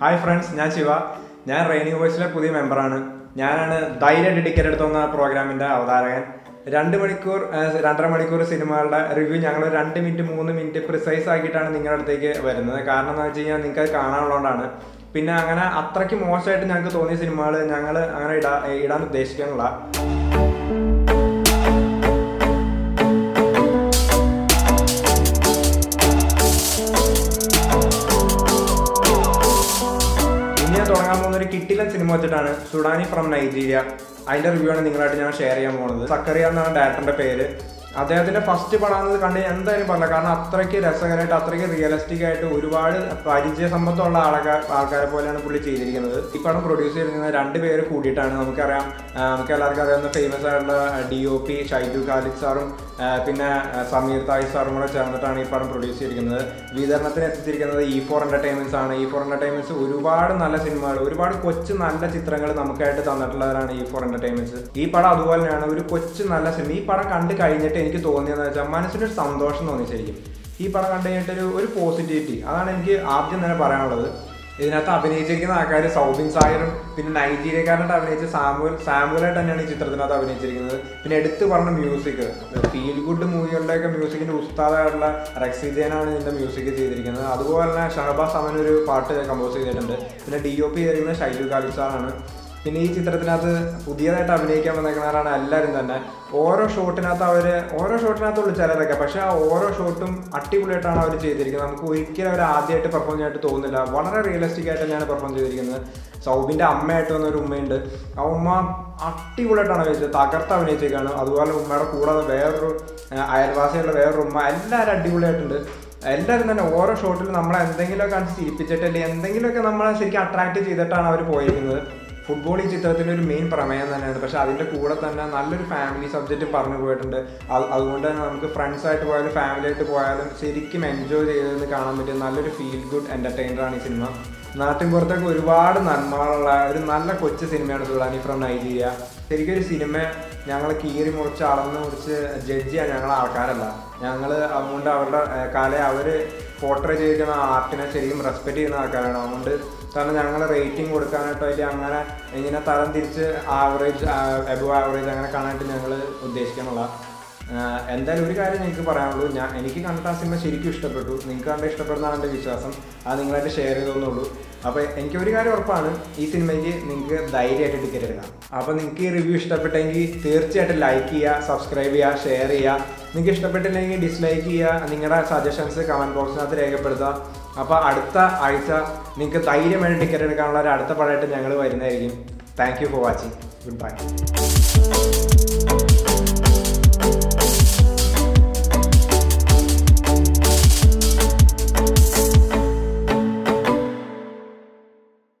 Hi friends ഞാൻ ശിവ. ഞാൻ rainy വോയിസിലെ പുതിയ മെമ്പറാണ് ഞാനാണ് ധൈര്യ ഡെഡിക്കേറ്റ് എടുത്തുന്ന പ്രോഗ്രാമിന്റെ അവതാരകൻ. രണ്ട് മണിക്കൂർ രണ്ടര മണിക്കൂർ സിനിമകളുടെ റിവ്യൂ ഞങ്ങൾ രണ്ട് മിനിറ്റ് മൂന്ന് മിനിറ്റ് പ്രിസൈസ് ആക്കിയിട്ടാണ് നിങ്ങളുടെ അടുത്തേക്ക് വരുന്നത്. കാരണം എന്താ വെച്ച് കഴിഞ്ഞാൽ നിങ്ങൾക്ക് അത് കാണാനുള്ളതുകൊണ്ടാണ്. പിന്നെ അങ്ങനെ അത്രയ്ക്ക് മോശമായിട്ട് ഞങ്ങൾക്ക് തോന്നിയ സിനിമകൾ ഞങ്ങൾ അങ്ങനെ ഇടാ ഇടാൻ ഉദ്ദേശിക്കാനുള്ള ഞാൻ തുടങ്ങാൻ പോകുന്ന ഒരു കിട്ടിലൻ സിനിമ വെച്ചിട്ടാണ്. സുഡാനി ഫ്രം നൈജീരിയ അതിന്റെ റിവ്യൂ ആണ് നിങ്ങളായിട്ട് ഞാൻ ഷെയർ ചെയ്യാൻ പോകുന്നത്. സക്കറിയ എന്നാണ് ഡയറക്ടറിന്റെ പേര്. അദ്ദേഹത്തിന്റെ ഫസ്റ്റ് പടാണെന്ന് കണ്ട് ഞാൻ എന്തായാലും പറഞ്ഞില്ല. കാരണം അത്രയ്ക്ക് രസകരമായിട്ട് അത്രയ്ക്ക് റിയലിസ്റ്റിക് ആയിട്ട് ഒരുപാട് പരിചയ സമ്പത്തുള്ള ആൾക്കാർ ആൾക്കാരെ പോലെയാണ് പുള്ളി ചെയ്തിരിക്കുന്നത്. ഈ പടം പ്രൊഡ്യൂസ് ചെയ്തിരിക്കുന്നത് രണ്ട് പേര് കൂടിയിട്ടാണ് നമുക്കറിയാം. നമുക്ക് എല്ലാവർക്കും അറിയാവുന്ന ഫേമസ് ആയിട്ടുള്ള D O P Shyju Khalid സാറും പിന്നെ സമീർ തായ് സാറും കൂടെ ചേർന്നിട്ടാണ് ഈ പടം പ്രൊഡ്യൂസ് ചെയ്തിരിക്കുന്നത്. വിതരണത്തിന് എത്തിച്ചിരിക്കുന്നത് ഇ ഫോർ എന്റർടൈൻമെന്റ്സ് ആണ്. ഇ ഫോർ എന്റർടൈൻമെന്റ്സ് ഒരുപാട് നല്ല സിനിമകൾ ഒരുപാട് കൊച്ചു നല്ല ചിത്രങ്ങൾ നമുക്കായിട്ട് തന്നിട്ടുള്ളവരാണ് ഇ ഫോർ എന്റർടൈൻമെന്റ്സ് ഈ പടം അതുപോലെയാണ് ഒരു കൊച്ചു നല്ല സിനിമ. ഈ പടം കണ്ടു കഴിഞ്ഞിട്ട് എനിക്ക് തോന്നിയതെന്ന് വെച്ചാൽ മനസ്സിനൊരു സന്തോഷം തോന്നി ശരിക്കും. ഈ പടം കണ്ടു കഴിഞ്ഞിട്ടൊരു ഒരു പോസിറ്റിവിറ്റി അതാണ് എനിക്ക് ആദ്യം തന്നെ പറയാനുള്ളത്. ഇതിനകത്ത് അഭിനയിച്ചിരിക്കുന്ന ആൾക്കാർ സൗബിൻ സായറും പിന്നെ നൈജീരിയക്കാരനായിട്ട് അഭിനയിച്ച സാമുവൽ സാമുവലായിട്ട് തന്നെയാണ് ഈ ചിത്രത്തിനകത്ത് അഭിനയിച്ചിരിക്കുന്നത്. പിന്നെ എടുത്തു പറഞ്ഞ മ്യൂസിക് ഫീൽ ഗുഡ് മൂവികളുടെയൊക്കെ മ്യൂസിക്കിന്റെ ഉസ്താദായിട്ടുള്ള റെക്സി ജയനാണ് ഇതിന്റെ മ്യൂസിക് ചെയ്തിരിക്കുന്നത്. അതുപോലെ തന്നെ ഷഹബാസ് അമൻ ഒരു പാട്ട് കമ്പോസ് ചെയ്തിട്ടുണ്ട്. പിന്നെ ഡി ഒ പി ചെയ്തിരിക്കുന്നത് ഷൈലു ഖാലിസാറാണ് പിന്നെ ഈ ചിത്രത്തിനകത്ത് പുതിയതായിട്ട് അഭിനയിക്കാൻ വന്നേക്കുന്നവരാണ് എല്ലാവരും തന്നെ. ഓരോ ഷോട്ടിനകത്ത് അവർ ഓരോ ഷോട്ടിനകത്തുള്ളൂ ചിലരൊക്കെ പക്ഷെ ആ ഓരോ ഷോട്ടും അടിപൊളിയായിട്ടാണ് അവർ ചെയ്തിരിക്കുന്നത്. നമുക്ക് ഒരിക്കലും അവർ ആദ്യമായിട്ട് പെർഫോം ചെയ്യാനായിട്ട് തോന്നുന്നില്ല. വളരെ റിയലിസ്റ്റിക് ആയിട്ട് തന്നെയാണ് പെർഫോം ചെയ്തിരിക്കുന്നത്. സൗബിന്റെ അമ്മയായിട്ട് വന്ന ഒരു ഉമ്മയുണ്ട്. ആ ഉമ്മ അടിപൊളിയായിട്ടാണ് അഭിനയിച്ചത് തകർത്ത് അഭിനയിച്ചേക്കാണ്. അതുപോലെ ഉമ്മയുടെ കൂടാതെ വേറൊരു അയൽവാസികളുടെ വേറൊരു ഉമ്മ. എല്ലാവരും അടിപൊളിയായിട്ടുണ്ട്. എല്ലാവരും തന്നെ ഓരോ ഷോട്ടിലും നമ്മളെ എന്തെങ്കിലുമൊക്കെ കാണിച്ച് ചിരിപ്പിച്ചിട്ട് അല്ലെങ്കിൽ എന്തെങ്കിലുമൊക്കെ നമ്മളെ ശരിക്കും അട്രാക്ട് ചെയ്തിട്ടാണ് അവർ പോയിരിക്കുന്നത്. ഫുട്ബോൾ ഈ ചിത്രത്തിന്റെ ഒരു മെയിൻ പ്രമേയം തന്നെയാണ്. പക്ഷെ അതിന്റെ കൂടെ തന്നെ നല്ലൊരു ഫാമിലി സബ്ജക്റ്റ് പറഞ്ഞു പോയിട്ടുണ്ട്. അതുകൊണ്ട് തന്നെ നമുക്ക് ഫ്രണ്ട്സായിട്ട് പോയാലും ഫാമിലി ആയിട്ട് പോയാലും ശരിക്കും എൻജോയ് ചെയ്തെന്ന് കാണാൻ പറ്റിയ നല്ലൊരു ഫീൽ ഗുഡ് എന്റർടൈനർ ആണ് ഈ സിനിമ നാട്ടിൻ പുറത്തൊക്കെ ഒരുപാട് നന്മകളുള്ള ഒരു നല്ല കൊച്ചു സിനിമയാണ് സുഡാനി ഫ്രം നൈജീരിയ ശരിക്കും ഒരു സിനിമ ഞങ്ങൾ കീറി മുറിച്ച് അളന്ന് മുറിച്ച് ജഡ്ജ് ചെയ്യാൻ ഞങ്ങൾ ആൾക്കാരല്ല. ഞങ്ങൾ അതുകൊണ്ട് അവരുടെ കലയെ അവർ പോർട്രേ ചെയ്തിരിക്കുന്ന ആർട്ടിനെ ശരിക്കും റെസ്പെക്ട് ചെയ്യുന്ന ആൾക്കാരാണ്. അതുകൊണ്ട് കാരണം ഞങ്ങൾ റേറ്റിംഗ് കൊടുക്കാനായിട്ട് അല്ലെങ്കിൽ അങ്ങനെ ഇങ്ങനെ തരം തിരിച്ച് ആവറേജ് എബോ ആവറേജ് അങ്ങനെ കാണാനായിട്ട് ഞങ്ങൾ ഉദ്ദേശിക്കാനുള്ള എന്തായാലും ഒരു കാര്യം നിങ്ങൾക്ക് പറയാനുള്ളൂ. ഞാൻ എനിക്ക് കണ്ടിട്ട് ആ സിനിമ ശരിക്കും ഇഷ്ടപ്പെട്ടു. നിങ്ങൾക്ക് കണ്ട ഇഷ്ടപ്പെടുന്നതാണ് എന്റെ വിശ്വാസം. അത് നിങ്ങളായിട്ട് ഷെയർ ചെയ്തോന്നുള്ളൂ. അപ്പോൾ എനിക്ക് ഒരു കാര്യം ഉറപ്പാണ്. ഈ സിനിമയ്ക്ക് നിങ്ങൾക്ക് ധൈര്യമായിട്ട് ടിക്കറ്റ് എടുക്കാം. അപ്പോൾ നിങ്ങൾക്ക് ഈ റിവ്യൂ ഇഷ്ടപ്പെട്ടെങ്കിൽ തീർച്ചയായിട്ടും ലൈക്ക് ചെയ്യുക സബ്സ്ക്രൈബ് ചെയ്യുക ഷെയർ ചെയ്യുക. നിങ്ങൾക്ക് ഇഷ്ടപ്പെട്ടില്ലെങ്കിൽ ഡിസ്ലൈക്ക് ചെയ്യുക. നിങ്ങളുടെ സജഷൻസ് കമന്റ് ബോക്സിനകത്ത് രേഖപ്പെടുത്തുക. അപ്പോൾ അടുത്ത ആഴ്ച നിങ്ങൾക്ക് ധൈര്യമായിട്ട് ടിക്കറ്റ് എടുക്കാനുള്ള ഒരു അടുത്ത പടമായിട്ട് ഞങ്ങൾ വരുന്നതായിരിക്കും. Thank you for watching good bye